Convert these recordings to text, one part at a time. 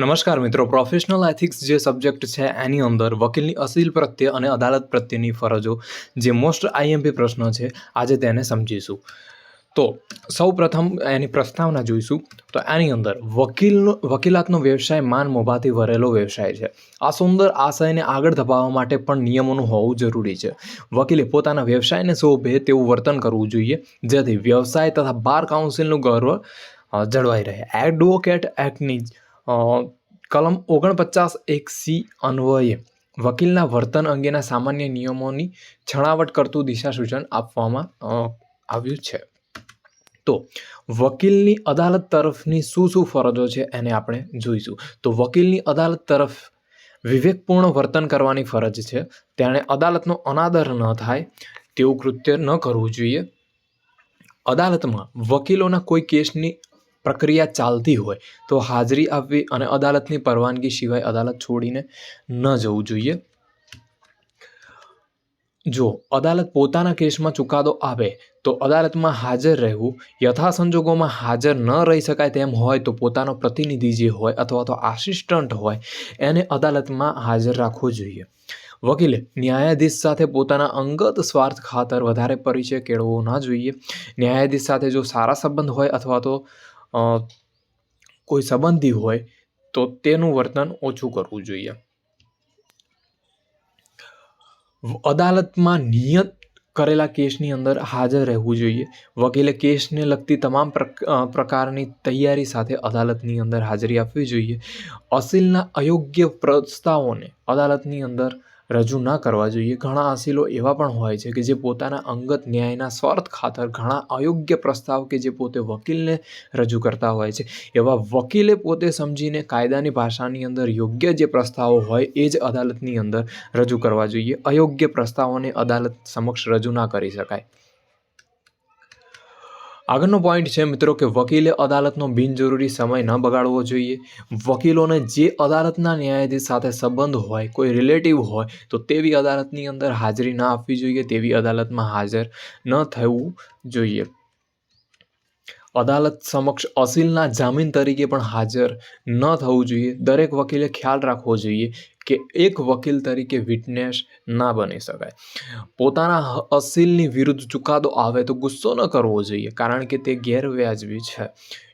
નમસ્કાર મિત્રો professional ethics જે સબ્જેક્ટ છે, એની અંદર વકીલની અસીલ પ્રત્યે અને અદાલત પ્રત્યેની ફરજો જે મોસ્ટ આઈએમપી પ્રશ્ન છે, આજે તેને સમજીશું. તો સૌ પ્રથમ એની પ્રસ્તાવના જોઈશું. તો એની અંદર, વકીલનો, વકીલાતનો વ્યવસાય માન મોભાથી ભરેલો વ્યવસાય છે. આ સુંદર આશયને આગળ ધપાવવા માટે પણ નિયમોનું હોવું જરૂરી છે. વકીલે પોતાના વ્યવસાયને શોભે તેવું વર્તન કરવું જોઈએ, જેથી વ્યવસાય તથા બાર કાઉન્સિલનું ગૌરવ જળવાઈ રહે. એડવોકેટ એક્ટની કલમ ઓગણપચાસ એક સી અન્વયે વકીલના વર્તન અંગેના સામાન્ય નિયમોની છણાવટ કરતું દિશા સૂચન આપવામાં આવ્યું છે. તો, વકીલની અદાલત તરફની શું શું ફરજો છે એને આપણે જોઈશું. તો, વકીલની અદાલત તરફ વિવેકપૂર્ણ વર્તન કરવાની ફરજ છે. તેણે અદાલતનો અનાદર ન થાય તેવું કૃત્ય ન કરવું જોઈએ. અદાલતમાં વકીલોના કોઈ કેસની પ્રક્રિયા ચાલતી હોય તો હાજરી આપવી અને અદાલતની પરવાનગી સિવાય અદાલત છોડીને ન જવું જોઈએ. જો અદાલત પોતાના કેસમાં ચુકાદો આપે તો અદાલતમાં હાજર રહેવું યથાસંજોગોમાં હાજર ન રહી શકાય તેમ હોય તો પોતાનો પ્રતિનિધિ જે હોય અથવા તો આસિસ્ટન્ટ હોય એને અદાલતમાં હાજર રાખવો જોઈએ. વકીલે ન્યાયાધીશ સાથે પોતાના અંગત સ્વાર્થ ખાતર વધારે પરિચય કેળવવો ના જોઈએ. ન્યાયાધીશ સાથે જો સારા સંબંધ હોય અથવા તો કોઈ સંબંધી હોય, તો તેનું વર્તન ઓછું કરવું જોઈએ. અદાલતમાં નિયત કરેલા કેસની અંદર હાજર રહેવું જોઈએ. વકીલે કેસને લગતી તમામ પ્રક- પ્રકારની તૈયારી સાથે અદાલતની અંદર હાજરી આપવી જોઈએ. અસીલના અયોગ્ય પ્રસ્તાવોને અદાલતની અંદર રજૂ ના કરવા જોઈએ. ઘણા અસીલો એવા પણ હોય છે કે જે પોતાના અંગત ન્યાયના સ્વાર્થ ખાતર ઘણા અયોગ્ય પ્રસ્તાવ કે જે પોતે વકીલને રજૂ કરતા હોય છે. એવા વકીલે પોતે સમજીને કાયદાની ભાષાની અંદર યોગ્ય જે પ્રસ્તાવો હોય એ જ અદાલતની અંદર રજૂ કરવા જોઈએ. અયોગ્ય પ્રસ્તાવોને અદાલત સમક્ષ રજૂ ના કરી શકાય. આગળનો પોઈન્ટ છે મિત્રો કે વકીલે અદાલતનો બિનજરૂરી સમય ન બગાડવો જોઈએ. વકીલોને જે અદાલતના ન્યાયાધીશ સાથે સંબંધ હોય, કોઈ રિલેટિવ હોય, તો તેવી અદાલતની અંદર હાજરી ન આપવી જોઈએ, તેવી અદાલતમાં હાજર ન થવું જોઈએ. અદાલત સમક્ષ અસીલના જામીન તરીકે પણ હાજર ન થવું જોઈએ. દરેક વકીલે ખ્યાલ રાખવો જોઈએ કે એક વકીલ તરીકે વિટનેસ ના બની શકાય. પોતાના અસીલની વિરુદ્ધ ચુકાદો આવે તો ગુસ્સો ન કરવો જોઈએ, કારણ કે તે ગેરવ્યાજબી છે.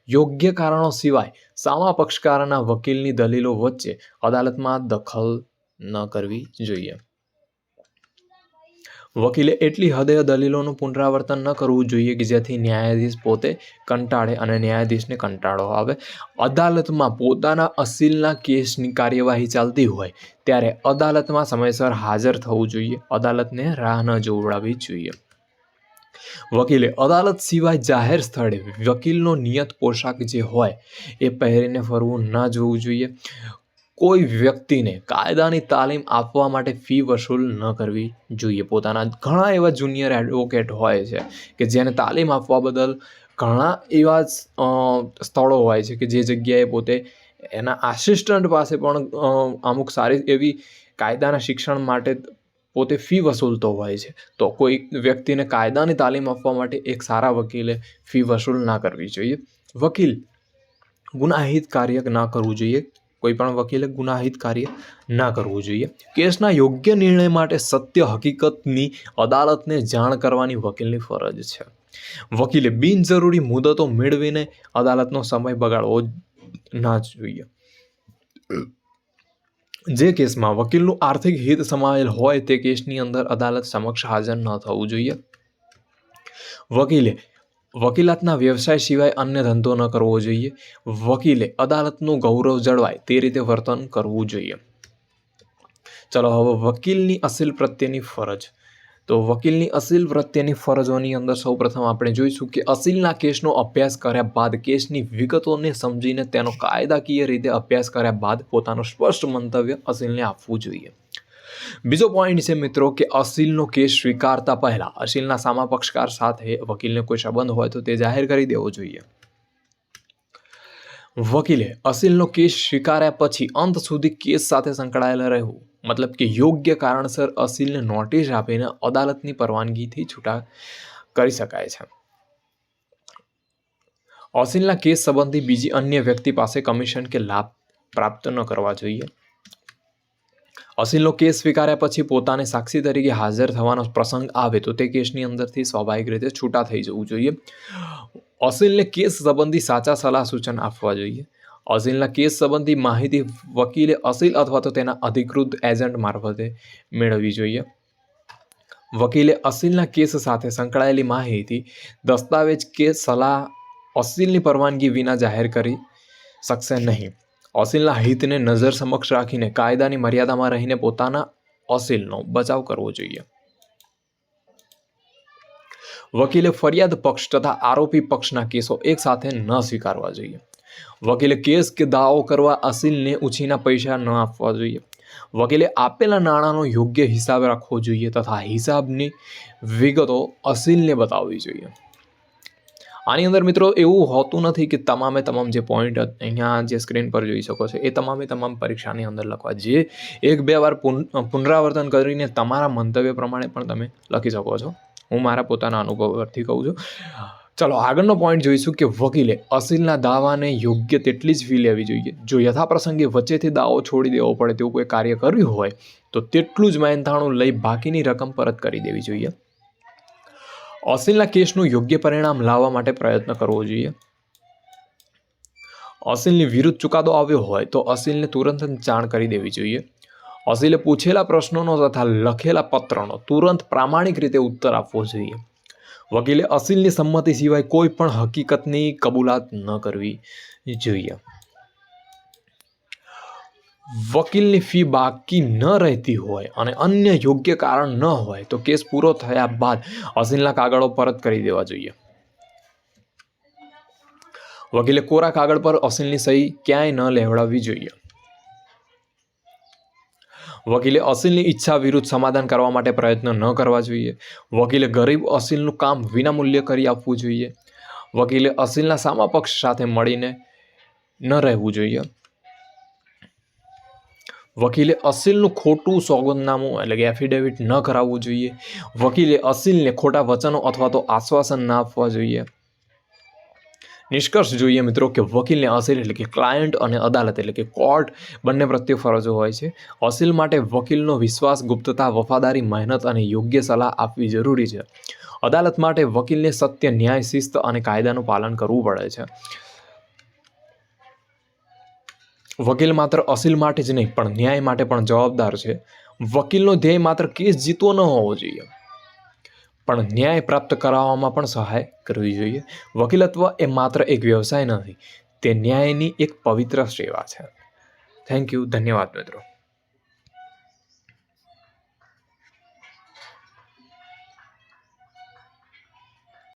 યોગ્ય કારણો સિવાય સામા પક્ષકારના વકીલની દલીલો વચ્ચે અદાલતમાં દખલ ન કરવી જોઈએ. વકીલે એટલી હદે દલીલોનું પુનરાવર્તન ન કરવું જોઈએ કે જેથી ન્યાયાધીશ પોતે કંટાળે અને ન્યાયાધીશને કંટાળો આવે. અદાલતમાં પોતાના અસીલના કેસની કાર્યવાહી ચાલતી હોય, ત્યારે અદાલતમાં સમયસર હાજર થવું જોઈએ. અદાલતને રાહ ન જોવડાવવી જોઈએ. વકીલે અદાલત સિવાય જાહેર સ્થળે વકીલનો નિયત પોશાક જે હોય, એ પહેરીને ફરવું ન જોવું જોઈએ. કોઈ વ્યક્તિને કાયદાની તાલીમ આપવા માટે ફી વસૂલ ન કરવી જોઈએ. પોતાના ઘણા એવા જુનિયર એડવોકેટ હોય છે કે જેને તાલીમ આપવા બદલ ઘણા એવા સ્થળો હોય છે કે જે જગ્યાએ પોતે એના આસિસ્ટન્ટ પાસે પણ અમુક સારી એવી કાયદાના શિક્ષણ માટે પોતે ફી વસૂલતો હોય છે. તો કોઈ વ્યક્તિને કાયદાની તાલીમ આપવા માટે એક સારા વકીલે ફી વસૂલ ના કરવી જોઈએ. વકીલ ગુનાહિત કાર્ય ના કરવું જોઈએ. કોઈ પણ વકીલે ગુનાહિત કાર્ય ના કરવું જોઈએ. કેસના યોગ્ય નિર્ણય માટે સત્ય હકીકતની અદાલતને જાણ કરવાની વકીલની ફરજ છે. વકીલે બિનજરૂરી મુદતો મેળવીને અદાલતનો સમય બગાડવો ના જોઈએ. જે કેસમાં વકીલનું આર્થિક હિત સમાયેલ હોય તે કેસની અંદર અદાલત સમક્ષ હાજર ન થવું જોઈએ. વકીલે વકીલાતના વ્યવસાય સિવાય અન્ય ધંધો ન કરવો જોઈએ. વકીલે અદાલતનું ગૌરવ જળવાય તે રીતે વર્તન કરવું જોઈએ. ચલો હવે વકીલની અસીલ પ્રત્યેની ફરજ. તો વકીલની અસીલ પ્રત્યેની ફરજોની અંદર સૌપ્રથમ આપણે જોઈશું કે અસીલના કેસનો અભ્યાસ કર્યા બાદ કેસની વિગતોને સમજીને તેનો કાયદાકીય રીતે અભ્યાસ કર્યા બાદ પોતાનું સ્પષ્ટ મંતવ્ય અસીલને આપવું જોઈએ. બીજો પોઈન્ટ છે મિત્રો કે અસીલનો કેસ સ્વીકારતા પહેલાં. અસીલના સામા પક્ષકાર સાથે વકીલને કોઈ સંબંધ હોય તો તે જાહેર કરી દેવો જોઈએ. વકીલે અસીલનો કેસ સ્વીકાર્યા પછી અંત સુધી કેસ સાથે સંકળાયેલા રહેવું મતલબ કે યોગ્ય કારણસર અસીલને નોટિસ આપીને અદાલતની પરવાનગીથી છૂટા કરી શકાય છે. અસીલના કેસ સંબંધી બીજી અન્ય વ્યક્તિ પાસે કમિશન કે લાભ પ્રાપ્ત ન કરવા જોઈએ. અસીલનો કેસ સ્વીકાર્યા પછી પોતાને સાક્ષી તરીકે હાજર થવાનો પ્રસંગ આવે તો તે કેસની અંદરથી સ્વાભાવિક રીતે છૂટા થઈ જવું જોઈએ. અસીલને કેસ સંબંધી સાચા સલાહ સૂચન આપવા જોઈએ. અસીલના કેસ સંબંધી માહિતી વકીલે અસીલ અથવા તો તેના અધિકૃત એજન્ટ મારફતે મેળવવી જોઈએ. વકીલે અસીલના કેસ સાથે સંકળાયેલી માહિતી, દસ્તાવેજ કે સલાહ અસીલની પરવાનગી વિના જાહેર કરી શકશે નહીં. અસીલના હિતને નજર સમક્ષ રાખીને કાયદાની મર્યાદામાં રહીને પોતાના અસીલનો બચાવ કરવો જોઈએ. વકીલે ફરિયાદ પક્ષ તથા આરોપી પક્ષના કેસો એકસાથે ન સ્વીકારવા જોઈએ. વકીલે કેસ કે દાવો કરવા અસીલને ઉછીના પૈસા ન આપવા જોઈએ. વકીલે આપેલા નાણાંનો યોગ્ય હિસાબ રાખવો જોઈએ તથા હિસાબની વિગતો અસીલને બતાવવી જોઈએ. આની અંદર મિત્રો એવું હોતું નથી કે તમામે તમામ જે પોઈન્ટ અહીંયા જે સ્ક્રીન પર જોઈ શકો છો, એ તમામે તમામ પરીક્ષાની અંદર લખવા. જે એક બે વાર પુન પુનરાવર્તન કરીને તમારા મંતવ્ય પ્રમાણે પણ તમે લખી શકો છો. હું મારા પોતાના અનુભવ પરથી કહું છું. ચલો, આગળનો પોઈન્ટ જોઈશું કે વકીલે અસીલના દાવાને યોગ્ય તેટલી જ ફી લેવી જોઈએ. જો યથાપ્રસંગે વચ્ચેથી દાવો છોડી દેવો પડે તેવું કોઈ કાર્ય કર્યું હોય, તો તેટલું જ મહેનતાણું લઈ બાકીની રકમ પરત કરી દેવી જોઈએ. અસીલના કેસનું યોગ્ય પરિણામ લાવવા માટે પ્રયત્ન કરવો જોઈએ. અસિલની વિરુદ્ધ ચુકાદો આવ્યો હોય તો અસિલને તુરંત જાણ કરી દેવી જોઈએ. અસિલે પૂછેલા પ્રશ્નોનો તથા લખેલા પત્રનો તુરંત પ્રામાણિક રીતે ઉત્તર આપવો જોઈએ. વકીલે અસિલની સંમતિ સિવાય કોઈ પણ હકીકતની કબૂલાત ન કરવી જોઈએ. વકીલની ફી બાકી ન રહેતી હોય અને અન્ય યોગ્ય કારણ ન હોય, તો કેસ પૂરો થયા બાદ અસીલના કાગળો પરત કરી દેવા જોઈએ. વકીલે કોરા કાગળ પર અસીલની સહી ક્યાંય ન લેવડાવવી જોઈએ. વકીલે અસીલની ઈચ્છા વિરુદ્ધ સમાધાન કરવા માટે પ્રયત્ન ન કરવા જોઈએ. વકીલે ગરીબ અસીલનું કામ વિનામૂલ્ય કરી આપવું જોઈએ. વકીલે અસીલના સામા પક્ષ સાથે મળીને ન રહેવું જોઈએ. વકીલે અસીલનું ખોટું સોગંદનામું એટલે કે એફિડેવિટ ન કરાવવું જોઈએ. વકીલે અસીલને ખોટા વચનો અથવા તો આશ્વાસન ના આપવા જોઈએ. નિષ્કર્ષ જોઈએ મિત્રો કે વકીલને અસીલ એટલે કે ક્લાયન્ટ અને અદાલત એટલે કે કોર્ટ બંને પ્રત્યે ફરજો હોય છે. અસીલ માટે વકીલનો વિશ્વાસ, ગુપ્તતા, વફાદારી, મહેનત અને યોગ્ય સલાહ આપવી જરૂરી છે. અદાલત માટે વકીલને સત્ય, ન્યાય, શિસ્ત અને કાયદાનું પાલન કરવું પડે છે. વકીલ માત્ર અસીલ માટે જ નહીં, પણ ન્યાય માટે પણ જવાબદાર છે. વકીલનો ધ્યેય માત્ર કેસ જીતવો ન હોવો જોઈએ. પણ ન્યાય પ્રાપ્ત કરાવવામાં પણ સહાય કરવી જોઈએ. વકીલત્વ એ માત્ર એક વ્યવસાય નથી, તે ન્યાયની એક પવિત્ર સેવા છે. થેન્ક યુ ધન્યવાદ, મિત્રો.